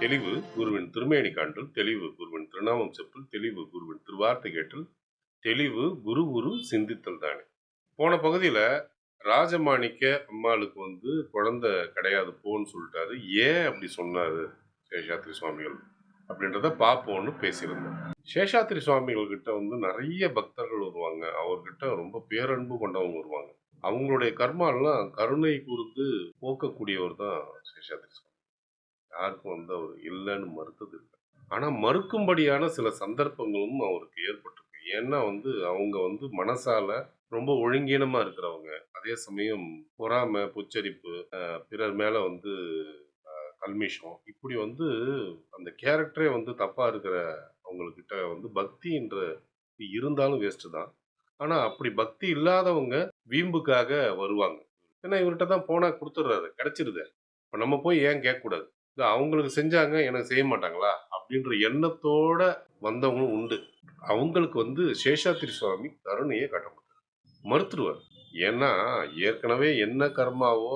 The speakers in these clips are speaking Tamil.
தெளிவு குருவின் திருமேனி காண்டல் தெளிவு குருவின் திருநாமம் செப்பல் தெளிவு குருவின் திருவார்த்தை கேட்டல் தெளிவு குரு குரு சிந்தித்தல் தானே. போன பகுதியில் ராஜமாணிக்க அம்மாளுக்கு வந்து குழந்தை கிடையாது போன்னு சொல்லிட்டாரு. ஏன் அப்படி சொன்னாரு சேஷாத்ரி சுவாமிகள்? அப்படின்றத பார்ப்போம்னு பேசியிருந்தோம் சேஷாத்ரி சுவாமிகள்கிட்ட வந்து நிறைய பக்தர்கள் வருவாங்க. அவர்கிட்ட ரொம்ப பேரன்பு கொண்டவங்க வருவாங்க. அவங்களுடைய கர்மாலாம் கருணை கூர்ந்து போக்கக்கூடியவர் தான் சேஷாத்ரி சுவாமி. யாருக்கும் வந்து அவர் இல்லைன்னு மறுத்தது இல்லை ஆனால் மறுக்கும்படியான சில சந்தர்ப்பங்களும் அவருக்கு ஏற்பட்டிருக்கு. ஏன்னா வந்து அவங்க வந்து மனசால ரொம்ப ஒழுங்கீனமாக இருக்கிறவங்க. அதே சமயம் பொறாமை புச்சரிப்பு பிறர் மேலே வந்து கல்மிஷம் இப்படி வந்து அந்த கேரக்டரே வந்து தப்பாக இருக்கிற அவங்கக்கிட்ட வந்து பக்தின்ற இருந்தாலும் வேஸ்ட்டு தான். ஆனால் அப்படி பக்தி இல்லாதவங்க வீம்புக்காக வருவாங்க. ஏன்னா இவர்கிட்ட தான் போனால் கொடுத்துட்றாரு கிடச்சிருது. இப்போ நம்ம போய் ஏன் கேட்கக்கூடாது? இது அவங்களுக்கு செஞ்சாங்க எனக்கு செய்ய மாட்டாங்களா? அப்படின்ற எண்ணத்தோட வந்தவங்களும் உண்டு. அவங்களுக்கு வந்து சேஷாத்திரி சுவாமி கருணையை கட்ட மாட்டார். மறுத்துருவார். ஏன்னா ஏற்கனவே என்ன கர்மாவோ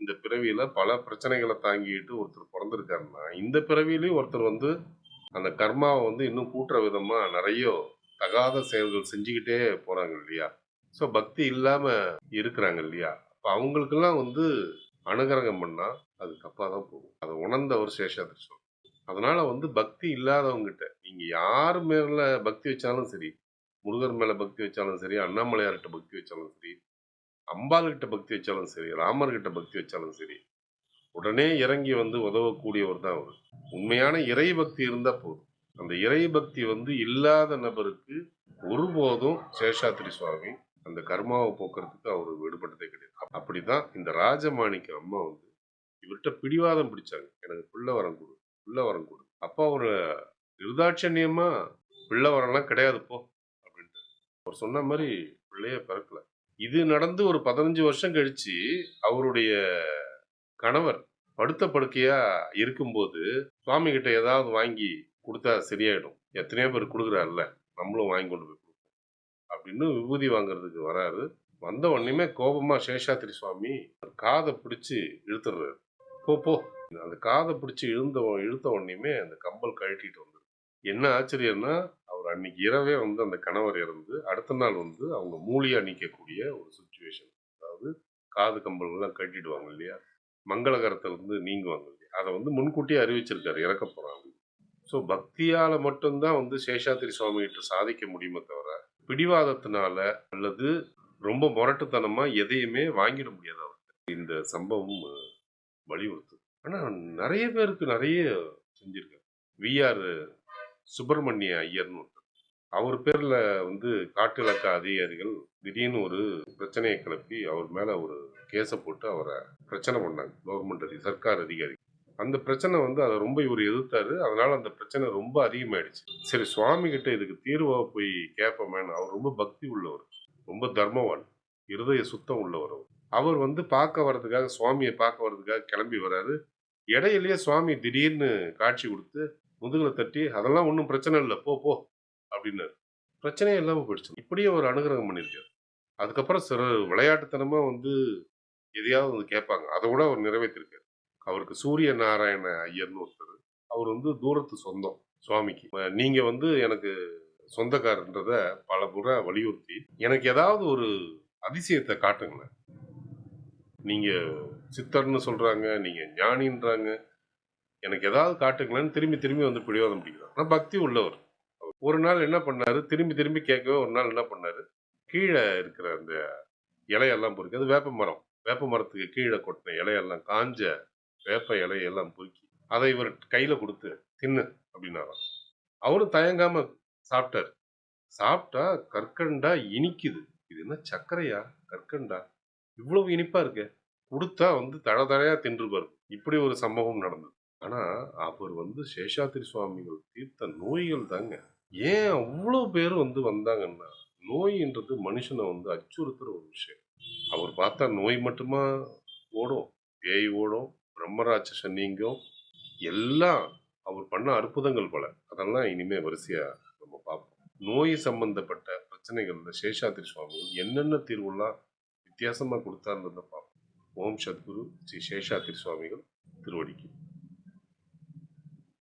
இந்த பிறவியில பல பிரச்சனைகளை தாங்கிட்டு ஒருத்தர் பிறந்திருக்காருன்னா இந்த பிறவியிலையும் ஒருத்தர் வந்து அந்த கர்மாவை வந்து இன்னும் கூட்டுற விதமா நிறைய தகாத செயல்கள் செஞ்சுக்கிட்டே போறாங்க இல்லையா? ஸோ பக்தி இல்லாம இருக்கிறாங்க இல்லையா? அப்போ அவங்களுக்கெல்லாம் வந்து அனுகிரகம் பண்ணா அது தப்பாக தான் போகும். அதை உணர்ந்தவர் சேஷாத்திரி சுவாமி அதனால வந்து பக்தி இல்லாதவங்ககிட்ட நீங்க யார் மேல பக்தி வச்சாலும் சரி முருகர் மேல பக்தி வச்சாலும் சரி அண்ணாமலையார்கிட்ட பக்தி வச்சாலும் சரி அம்பாள்கிட்ட பக்தி வச்சாலும் சரி ராமர்கிட்ட பக்தி வச்சாலும் சரி உடனே இறங்கி வந்து உதவக்கூடியவர் தான் அவர். உண்மையான இறை பக்தி இருந்தால் போதும். அந்த இறை பக்தி வந்து இல்லாத நபருக்கு ஒருபோதும் சேஷாத்ரி சுவாமி அந்த கர்மாவை போக்குறதுக்கு அவர் விடுபட்டதே கிடையாது. அப்படிதான் இந்த ராஜமாணிக்க அம்மா வந்து இவர்கிட்ட பிடிவாதம் பிடிச்சாங்க. எனக்கு பிள்ளை வரம் கொடு பிள்ளை வரம் கொடு. அப்பா ஒரு நிர்தாட்சண்யமா பிள்ளை வரம்லாம் கிடையாது போ. அப்படின்ட்டு. அவர் சொன்ன மாதிரி பிள்ளைய பிறக்கல. இது நடந்து ஒரு பதினஞ்சு வருஷம் கழிச்சு அவருடைய கணவர் படுத்த படுக்கையா இருக்கும்போது சுவாமி கிட்ட ஏதாவது வாங்கி கொடுத்தா சரியாயிடும். எத்தனையோ பேர் கொடுக்குறாருல்ல நம்மளும் வாங்கி கொண்டு போய் கொடுப்போம் அப்படின்னு விபூதி வாங்குறதுக்கு வராரு. வந்த உடனேமே கோபமா சேஷாத்திரி சுவாமி காதை பிடிச்சி இழுத்துடுறாரு. போ போ. அந்த காதை பிடிச்சி இழுந்த இழுத்த உடனே அந்த கம்பல் கழட்டிட்டு வந்துடும் என்ன ஆச்சரியம்னா அவர் அன்னைக்கு இரவே வந்து அந்த கணவர் இறந்து அடுத்த நாள் வந்து அவங்க மூலியாக நீக்கக்கூடிய ஒரு சுச்சுவேஷன் அதாவது காது கம்பல்கள்லாம் கட்டிடுவாங்க இல்லையா? மங்களகரத்துல இருந்து நீங்குவாங்க இல்லையா? அதை வந்து முன்கூட்டியே அறிவிச்சிருக்காரு இறக்க போறாங்க ஸோ பக்தியால மட்டும்தான் வந்து சேஷாத்திரி சுவாமிகிட்ட சாதிக்க முடியுமே தவிர பிடிவாதத்தினால அல்லது ரொம்ப முரட்டுத்தனமா எதையுமே வாங்கிட முடியாது அவருக்கு இந்த சம்பவம் வலியுறுத்துது. வலியுறுத்து நிறைய பேருக்கு நிறைய செஞ்சிருக்காரு. விஆர் சுப்பிரமணிய ஐயர்னு ஒருத்தர். அவர் பேரில் வந்து காட்டிலக்க அதிகாரிகள் திடீர்னு ஒரு பிரச்சனையை கிளப்பி அவர் மேலே ஒரு கேஸை போட்டு அவரை பிரச்சனை பண்ணாங்க. கவர்மெண்ட் அதி சர்க்கார் அதிகாரி. அந்த பிரச்சனை வந்து அதை ரொம்ப இவர் எதிர்த்தாரு. அதனால அந்த பிரச்சனை ரொம்ப அதிகமாயிடுச்சு. சரி சுவாமி கிட்ட இதுக்கு தீர்வா போய் கேட்போமேன்னு அவர் ரொம்ப பக்தி உள்ளவர். ரொம்ப தர்மவான். இருதய சுத்தம் உள்ளவர் அவர். அவர் வந்து பார்க்க வர்றதுக்காக சுவாமியை பார்க்க வர்றதுக்காக கிளம்பி வராரு இடையிலேயே சுவாமி திடீர்னு காட்சி கொடுத்து முதுகில் தட்டி அதெல்லாம் ஒன்றும் பிரச்சனை இல்லை போ போ அப்படின்னாரு. பிரச்சனையே இல்லாமல் போயிடுச்சு. இப்படியே ஒரு அனுகிரகம் பண்ணியிருக்காரு. அதுக்கப்புறம் சிறு விளையாட்டுத்தனமாக வந்து எதையாவது வந்து கேட்பாங்க. அதை கூட அவர் நிறைவேற்றிருக்காரு. அவருக்கு சூரிய நாராயண ஐயர்னு ஒருத்தர். அவர் வந்து தூரத்து சொந்தம் சுவாமிக்கு. நீங்கள் வந்து எனக்கு சொந்தக்காரன்றத பல முறை வலியுறுத்தி எனக்கு ஏதாவது ஒரு அதிசயத்தை காட்டுங்களேன். நீங்கள் சித்தர்னு சொல்கிறாங்க நீங்கள் ஞானின்றாங்க எனக்கு ஏதாவது காட்டுங்களேன்னு திரும்பி திரும்பி வந்து பிடிவாதம் பிடிக்கிறார். ஆனால் பக்தி உள்ளவர். ஒரு நாள் என்ன பண்ணாரு? திரும்பி திரும்பி கேட்கவே ஒரு நாள் என்ன பண்ணாரு? கீழே இருக்கிற அந்த இலையெல்லாம் பொறுக்கி அது வேப்ப மரம். வேப்ப மரத்துக்கு கீழே கொட்டின இலையெல்லாம் காஞ்ச வேப்ப இலையெல்லாம் பொறுக்கி அதை இவர் கையில் கொடுத்து தின்னு அப்படின்னாராம். அவரும் தயங்காம சாப்பிட்டாரு. சாப்பிட்டா கற்கண்டா இனிக்குது. இது என்ன சர்க்கரையா? கற்கண்டா? இவ்வளவு இனிப்பா இருக்கு. கொடுத்தா வந்து தழ தழையா தின்று தின்றுபாரு இப்படி ஒரு சம்பவம் நடந்தது. ஆனா அவர் வந்து சேஷாத்திரி சுவாமிகள் தீர்த்த நோய்கள் தாங்க. ஏன் அவ்வளோ பேர் வந்து வந்தாங்கன்னா நோயின்றது மனுஷனை வந்து அச்சுறுத்துற ஒரு விஷயம். அவர் பார்த்தா நோய் மட்டுமா ஓடும் பேய் ஓடும் பிரம்மராட்சச நீங்கும் எல்லாம் அவர் பண்ண அற்புதங்கள் பல. அதெல்லாம் இனிமே வரிசையா நம்ம பார்ப்போம். நோய் சம்பந்தப்பட்ட பிரச்சனைகள்ல சேஷாத்திரி சுவாமிகள் என்னென்ன தீர்வுலாம் வித்தியாசமா கொடுத்தாருன்றத பார்ப்போம். ஓம் சத்குரு ஸ்ரீ சேஷாத்திரி சுவாமிகள் திருவடிக்கு.